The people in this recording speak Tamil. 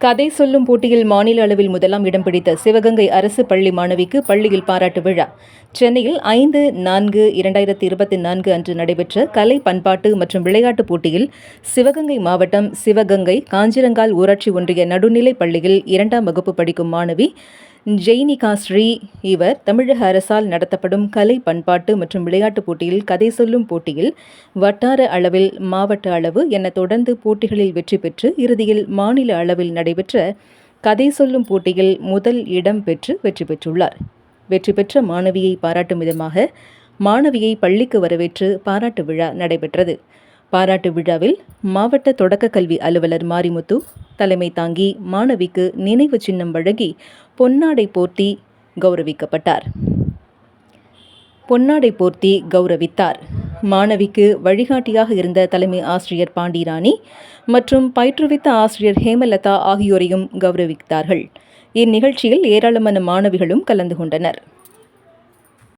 கதை சொல்லும் போட்டியில் மாநில அளவில் முதலாம் இடம் பிடித்த சிவகங்கை அரசு பள்ளி மாணவிக்கு பள்ளியில் பாராட்டு விழா. சென்னையில் ஐந்து நான்கு இரண்டாயிரத்தி இருபத்தி நான்கு அன்று நடைபெற்ற கலை பண்பாட்டு மற்றும் விளையாட்டுப் போட்டியில் சிவகங்கை மாவட்டம் சிவகங்கை காஞ்சிரங்கால் ஊராட்சி ஒன்றிய நடுநிலைப் பள்ளியில் இரண்டாம் வகுப்பு படிக்கும் மாணவி ஜெய்னிகா ஸ்ரீ இவர் தமிழக அரசால் நடத்தப்படும் கலை பண்பாட்டு மற்றும் விளையாட்டுப் போட்டியில் கதை சொல்லும் போட்டியில் வட்டார அளவில் மாவட்ட அளவு என தொடர்ந்து போட்டிகளில் வெற்றி பெற்று இறுதியில் மாநில அளவில் நடைபெற்ற கதை சொல்லும் போட்டியில் முதல் இடம் பெற்று வெற்றி பெற்றுள்ளார். வெற்றி பெற்ற மாணவியை பாராட்டும் விதமாக மாணவியை பள்ளிக்கு வரவேற்று பாராட்டு விழா நடைபெற்றது. பாராட்டு விழாவில் மாவட்ட தொடக்க கல்வி அலுவலர் மாரிமுத்து தலைமை தாங்கி மாணவிக்கு நினைவு சின்னம் வழங்கி பொன்னாடை போர்த்தி கௌரவிக்கப்பட்டார். பொன்னாடை போர்த்தி கௌரவித்தார். மாணவிக்கு வழிகாட்டியாக இருந்த தலைமை ஆசிரியர் பாண்டிராணி மற்றும் பயிற்றுவித்த ஆசிரியர் ஹேமலதா ஆகியோரையும் கௌரவித்தார்கள். இந்நிகழ்ச்சியில் ஏராளமான மாணவிகளும் கலந்து கொண்டனர்.